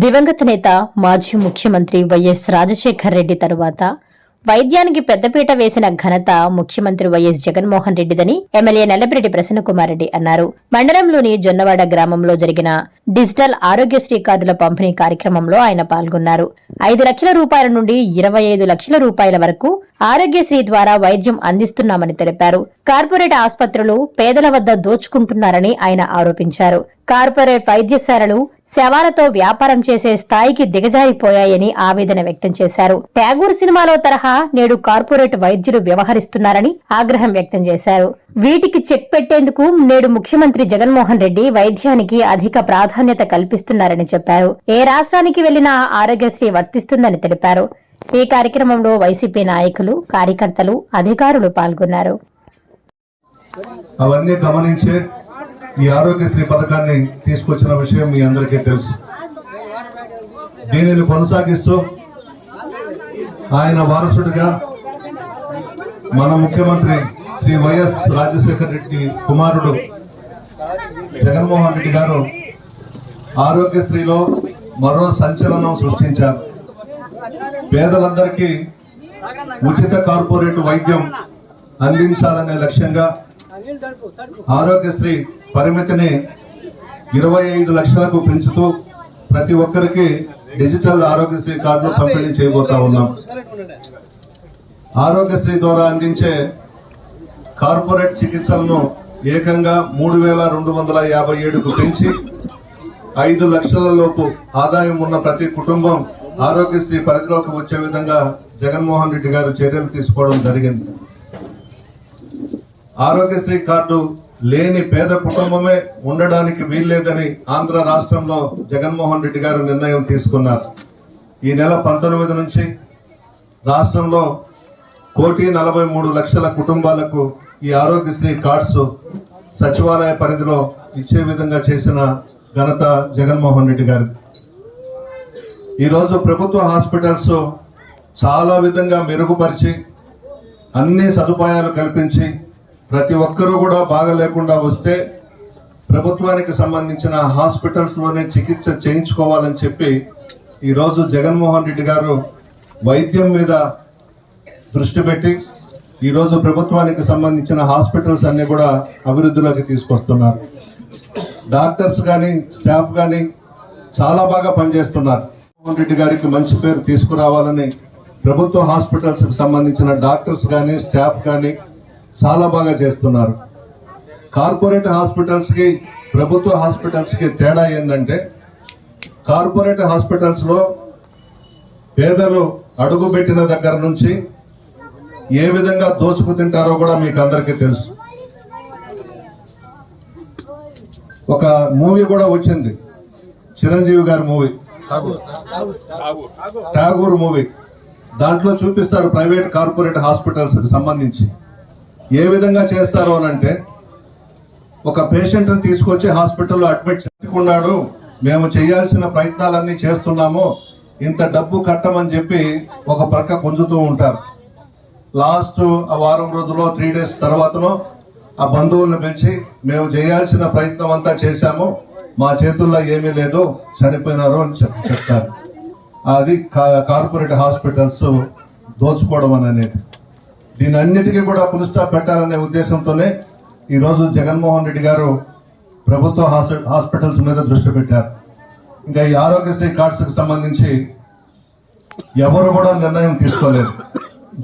దివంగత నేత మాజీ ముఖ్యమంత్రి వైఎస్ రాజశేఖర్ రెడ్డి తరువాత వైద్యానికి పెద్దపీట వేసిన ఘనత ముఖ్యమంత్రి వైఎస్ జగన్మోహన్ రెడ్డిదని ఎమ్మెల్యే నల్లపిరెడ్డి ప్రసన్నకుమార్ రెడ్డి అన్నారు. మండలంలోని జొన్నవాడ గ్రామంలో జరిగిన డిజిటల్ ఆరోగ్యశ్రీ కార్డుల పంపిణీ కార్యక్రమంలో ఆయన పాల్గొన్నారు. ఐదు లక్షల రూపాయల నుండి ఇరవై ఐదు లక్షల రూపాయల వరకు ఆరోగ్యశ్రీ ద్వారా వైద్యం అందిస్తున్నామని తెలిపారు. కార్పొరేట్ ఆసుపత్రులు పేదల వద్ద దోచుకుంటున్నారని ఆయన ఆరోపించారు. కార్పొరేట్ వైద్యశాలలు శవాలతో వ్యాపారం చేసే స్థాయికి దిగజారిపోయాయని ఆవేదన వ్యక్తం చేశారు. ట్యాగూర్ సినిమాలో తరహా నేడు కార్పొరేట్ వైద్యులు వ్యవహరిస్తున్నారని ఆగ్రహం వ్యక్తం చేశారు. వీటికి చెక్ పెట్టేందుకు నేడు ముఖ్యమంత్రి జగన్మోహన్ రెడ్డి వైద్యానికి అధిక ప్రాధాన్యత కల్పిస్తున్నారని చెప్పారు. ఏ రాష్ట్రానికి వెళ్ళినా ఆరోగ్యశ్రీ వర్తిస్తుందని తెలిపారు. ఈ కార్యక్రమంలో వైసీపీ నాయకులు కార్యకర్తలు అధికారులు పాల్గొన్నారు. అవన్నీ గమనించే ఈ ఆరోగ్యశ్రీ పథకాన్ని తీసుకొచ్చిన విషయం మీ అందరికీ తెలుసు. దీనిని కొనసాగిస్తూ ఆయన వారసుడిగా మన ముఖ్యమంత్రి శ్రీ వైఎస్ రాజశేఖర రెడ్డి కుమారుడు జగన్మోహన్ రెడ్డి గారు ఆరోగ్యశ్రీలో మరో సంచలనం సృష్టించారు. పేదలందరికీ ఉచిత కార్పొరేట్ వైద్యం అందించాలనే లక్ష్యంగా ఆరోగ్యశ్రీ పరిమితిని ఇరవై ఐదు లక్షలకు పెంచుతూ ప్రతి ఒక్కరికి డిజిటల్ ఆరోగ్యశ్రీ కార్డు పంపిణీ చేయబోతా ఉన్నాం. ఆరోగ్యశ్రీ ద్వారా అందించే కార్పొరేట్ చికిత్సలను ఏకంగా మూడు వేల రెండు వందల యాభై ఏడుకు పెంచి ఐదు లక్షల లోపు ఆదాయం ఉన్న ప్రతి కుటుంబం ఆరోగ్యశ్రీ పరిధిలోకి వచ్చే విధంగా జగన్మోహన్ రెడ్డి గారు చర్యలు తీసుకోవడం జరిగింది. ఆరోగ్యశ్రీ కార్డు లేని పేద కుటుంబమే ఉండడానికి వీల్లేదని ఆంధ్ర రాష్ట్రంలో జగన్మోహన్ రెడ్డి గారు నిర్ణయం తీసుకున్నారు. ఈ నెల పంతొమ్మిది నుంచి రాష్ట్రంలో కోటి నలభై మూడు లక్షల కుటుంబాలకు ఈ ఆరోగ్యశ్రీ కార్డ్స్ సచివాలయ పరిధిలో ఇచ్చే విధంగా చేసిన ఘనత జగన్మోహన్ రెడ్డి గారి ఈరోజు ప్రభుత్వ హాస్పిటల్స్ చాలా విధంగా మెరుగుపరిచి అన్ని సదుపాయాలు కల్పించి ప్రతి ఒక్కరూ కూడా బాగా లేకుండా వస్తే ప్రభుత్వానికి సంబంధించిన హాస్పిటల్స్లోనే చికిత్స చేయించుకోవాలని చెప్పి ఈరోజు జగన్మోహన్ రెడ్డి గారు వైద్యం మీద దృష్టి పెట్టి ఈరోజు ప్రభుత్వానికి సంబంధించిన హాస్పిటల్స్ అన్నీ కూడా అభివృద్ధిలోకి తీసుకొస్తున్నారు. డాక్టర్స్ కానీ స్టాఫ్ కానీ చాలా బాగా పనిచేస్తున్నారు. జగన్మోహన్ రెడ్డి గారికి మంచి పేరు తీసుకురావాలని ప్రభుత్వ హాస్పిటల్స్కి సంబంధించిన డాక్టర్స్ కానీ స్టాఫ్ కానీ చాలా బాగా చేస్తున్నారు. కార్పొరేట్ హాస్పిటల్స్కి ప్రభుత్వ హాస్పిటల్స్కి తేడా ఏంటంటే కార్పొరేట్ హాస్పిటల్స్లో పేదలు అడుగు పెట్టిన దగ్గర నుంచి ఏ విధంగా దోచుకు తింటారో కూడా మీకు అందరికీ తెలుసు. ఒక మూవీ కూడా వచ్చింది. చిరంజీవి గారి మూవీ. ఠాగూర్. మూవీ. దాంట్లో చూపిస్తారు ప్రైవేట్ కార్పొరేట్ హాస్పిటల్స్ సంబంధించి. ఏ విధంగా చేస్తారు అని అంటే ఒక పేషెంట్ని తీసుకొచ్చి హాస్పిటల్లో అడ్మిట్ చేసుకున్నాడు మేము చేయాల్సిన ప్రయత్నాలన్నీ చేస్తున్నాము ఇంత డబ్బు కట్టమని చెప్పి ఒక ప్రక్క గుంజుతూ ఉంటారు. లాస్ట్ ఆ వారం రోజుల్లో త్రీ డేస్ తర్వాతనో ఆ బంధువులను పిలిచి మేము చేయాల్సిన ప్రయత్నం అంతా చేశాము మా చేతుల్లో ఏమీ లేదు చనిపోయినారు అని చెప్ చెప్తారు. అది కా- కార్పొరేట్ హాస్పిటల్స్ దోచుకోవడం అని అనేది. దీని అన్నిటికీ కూడా పులి స్టాప్ పెట్టాలనే ఉద్దేశంతోనే ఈరోజు జగన్మోహన్ రెడ్డి గారు ప్రభుత్వ హాస్పిటల్స్ మీద దృష్టి పెట్టారు. ఇంకా ఈ ఆరోగ్యశ్రీ కార్డ్స్కి సంబంధించి ఎవరు కూడా నిర్ణయం తీసుకోలేదు.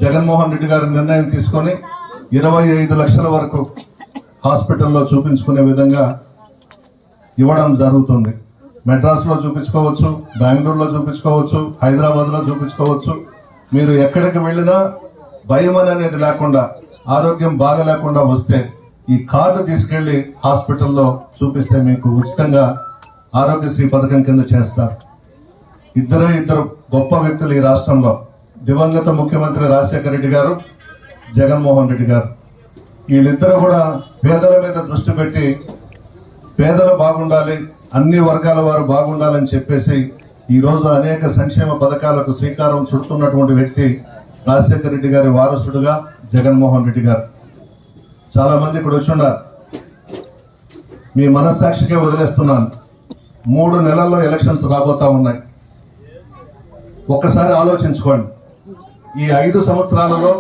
జగన్మోహన్ రెడ్డి గారు నిర్ణయం తీసుకొని ఇరవై ఐదు లక్షల వరకు హాస్పిటల్లో చూపించుకునే విధంగా ఇవ్వడం జరుగుతుంది. మెడ్రాస్లో చూపించుకోవచ్చు బెంగళూరులో చూపించుకోవచ్చు హైదరాబాద్లో చూపించుకోవచ్చు. మీరు ఎక్కడికి వెళ్ళినా భయం అనేది లేకుండా ఆరోగ్యం బాగా లేకుండా వస్తే ఈ కార్డు తీసుకెళ్ళి హాస్పిటల్లో చూపిస్తే మీకు ఉచితంగా ఆరోగ్యశ్రీ పథకం కింద చేస్తారు. ఇద్దరు ఇద్దరు గొప్ప వ్యక్తులు ఈ రాష్ట్రంలో. దివంగత ముఖ్యమంత్రి రాజశేఖర రెడ్డి గారు జగన్మోహన్ రెడ్డి గారు. వీళ్ళిద్దరూ కూడా పేదల మీద దృష్టి పెట్టి పేదలు బాగుండాలి అన్ని వర్గాల వారు బాగుండాలని చెప్పేసి ఈ రోజు అనేక సంక్షేమ పథకాలకు శ్రీకారం చుడుతున్నటువంటి వ్యక్తి రాజశేఖర రెడ్డి గారి వారసుడుగా జగన్మోహన్ రెడ్డి గారు. చాలా మంది ఇక్కడ వచ్చున్నారు మీ మనస్సాక్షికే వదిలేస్తున్నాను. మూడు నెలల్లో ఎలక్షన్స్ రాబోతా ఉన్నాయి. ఒక్కసారి ఆలోచించుకోండి. ఈ ఐదు సంవత్సరాలలో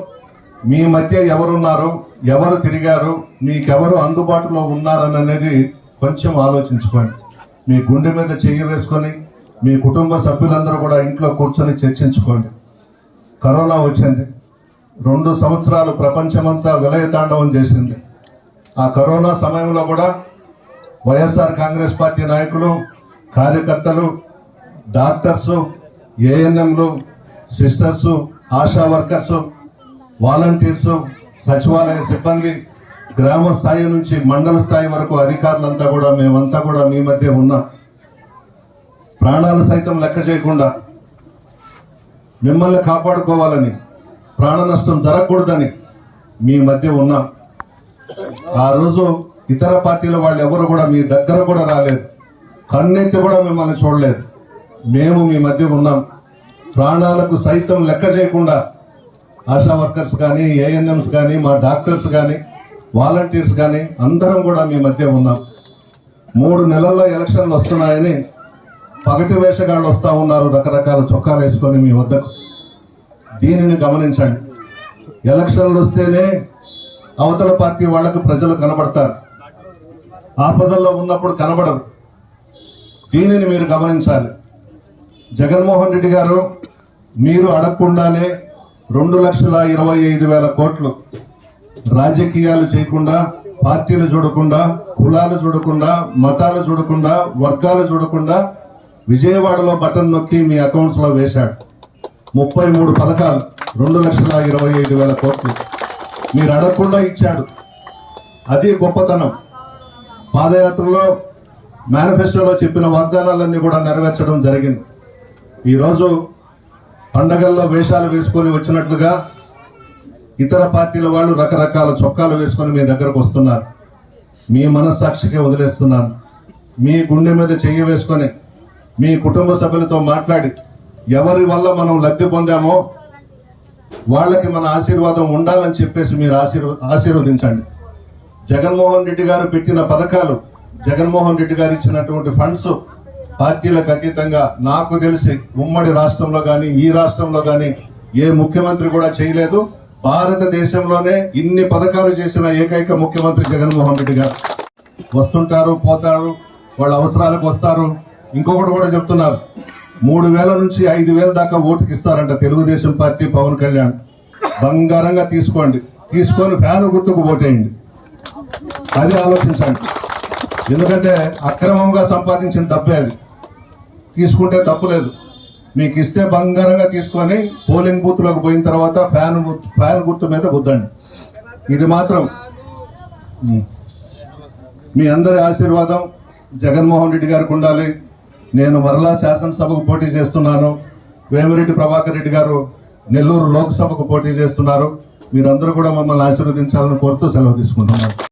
మీ మధ్య ఎవరున్నారు ఎవరు తిరిగారు మీకెవరు అందుబాటులో ఉన్నారనేది కొంచెం ఆలోచించుకోండి. మీ గుండె మీద చెయ్యి వేసుకొని మీ కుటుంబ సభ్యులందరూ కూడా ఇంట్లో కూర్చొని చర్చించుకోండి. కరోనా వచ్చింది. రెండు సంవత్సరాలు ప్రపంచమంతా విలయతాండవం చేసింది. ఆ కరోనా సమయంలో కూడా వైఎస్ఆర్ కాంగ్రెస్ పార్టీ నాయకులు కార్యకర్తలు డాక్టర్స్ ఏఎన్ఎంలు సిస్టర్స్ ఆశా వర్కర్స్ వాలంటీర్స్ సచివాలయ సిబ్బంది గ్రామ స్థాయి నుంచి మండల స్థాయి వరకు అధికారులంతా కూడా మేమంతా కూడా మీ మధ్య ఉన్నాం ప్రాణాలు సైతం లెక్క చేయకుండా మిమ్మల్ని కాపాడుకోవాలని ప్రాణ నష్టం జరగకూడదని మీ మధ్య ఉన్నాం ఆ రోజు ఇతర పార్టీల వాళ్ళు ఎవరు కూడా మీ దగ్గర కూడా రాలేదు. కన్నెత్తి కూడా మిమ్మల్ని చూడలేదు. మేము మీ మధ్య ఉన్నాం. ప్రాణాలకు సైతం లెక్క చేయకుండా ఆశా వర్కర్స్ కానీ ఏఎన్ఎంస్ కానీ మా డాక్టర్స్ కానీ వాలంటీర్స్ కానీ అందరం కూడా మీ మధ్య ఉన్నాం. మూడు నెలల్లో ఎలక్షన్లు వస్తున్నాయని పగటి వేషగాళ్ళు వస్తూ ఉన్నారు రకరకాల చొక్కాలు వేసుకొని మీ వద్దకు. దీనిని గమనించండి. ఎలక్షన్లు వస్తేనే అవతల పార్టీ వాళ్ళకు ప్రజలు కనబడతారు. ఆపదల్లో ఉన్నప్పుడు కనబడరు. దీనిని మీరు గమనించాలి. జగన్మోహన్ రెడ్డి గారు మీరు అడగకుండానే రెండు లక్షల ఇరవై ఐదు వేల కోట్లు రాజకీయాలు చేయకుండా పార్టీలు చూడకుండా కులాలు చూడకుండా మతాలు చూడకుండా వర్గాలు చూడకుండా విజయవాడలో బటన్ నొక్కి మీ అకౌంట్స్లో వేశాడు. ముప్పై మూడు పథకాలు రెండు లక్షల ఇరవై ఐదు వేల కోట్లు. మీరు అడగకుండా ఇచ్చాడు. అది గొప్పతనం. పాదయాత్రలో మేనిఫెస్టోలో చెప్పిన వాగ్దానాలన్నీ కూడా నెరవేర్చడం జరిగింది. ఈరోజు పండగల్లో వేషాలు వేసుకొని వచ్చినట్లుగా ఇతర పార్టీల వాళ్ళు రకరకాల చొక్కాలు వేసుకొని మీ దగ్గరకు వస్తున్నారు. మీ మనస్సాక్షికే వదిలేస్తున్నాను. మీ గుండె మీద చెయ్యి వేసుకొని మీ కుటుంబ సభ్యులతో మాట్లాడి ఎవరి వల్ల మనం లబ్ధి పొందామో వాళ్ళకి మన ఆశీర్వాదం ఉండాలని చెప్పేసి మీరు ఆశీర్వ ఆశీర్వదించండి. జగన్మోహన్ రెడ్డి గారు పెట్టిన పథకాలు జగన్మోహన్ రెడ్డి గారు ఇచ్చినటువంటి ఫండ్స్ పార్టీలకు అతీతంగా నాకు తెలిసి ఉమ్మడి రాష్ట్రంలో కానీ ఈ రాష్ట్రంలో కానీ ఏ ముఖ్యమంత్రి కూడా చేయలేదు. భారతదేశంలోనే ఇన్ని పథకాలు చేసిన ఏకైక ముఖ్యమంత్రి జగన్మోహన్ రెడ్డి గారు. వస్తుంటారు పోతారు వాళ్ళ అవసరాలకు వస్తారు. ఇంకొకటి కూడా చెప్తున్నారు. మూడు వేల నుంచి ఐదు వేల దాకా ఓటుకి ఇస్తారంట తెలుగుదేశం పార్టీ పవన్ కళ్యాణ్. బంగారంగా తీసుకోండి. తీసుకొని ఫ్యాన్ గుర్తుకు ఓటేయండి అది ఆలోచించండి. ఎందుకంటే అక్రమంగా సంపాదించిన డబ్బే అది. తీసుకుంటే తప్పు లేదు. మీకు ఇస్తే బంగారంగా తీసుకొని పోలింగ్ బూత్లోకి పోయిన తర్వాత ఫ్యాన్ ఫ్యాన్ గుర్తు మీద గుద్దండి. ఇది మాత్రం మీ అందరి ఆశీర్వాదం జగన్మోహన్ రెడ్డి గారికి ఉండాలి. నేను మరలా శాసనసభకు పోటీ చేస్తున్నాను. వేమిరెడ్డి ప్రభాకర్ రెడ్డి గారు నెల్లూరు లోక్సభకు పోటీ చేస్తున్నారు. మీరందరూ కూడా మమ్మల్ని ఆశీర్వదించాలని కోరుతూ సెలవు తీసుకుంటున్నాను.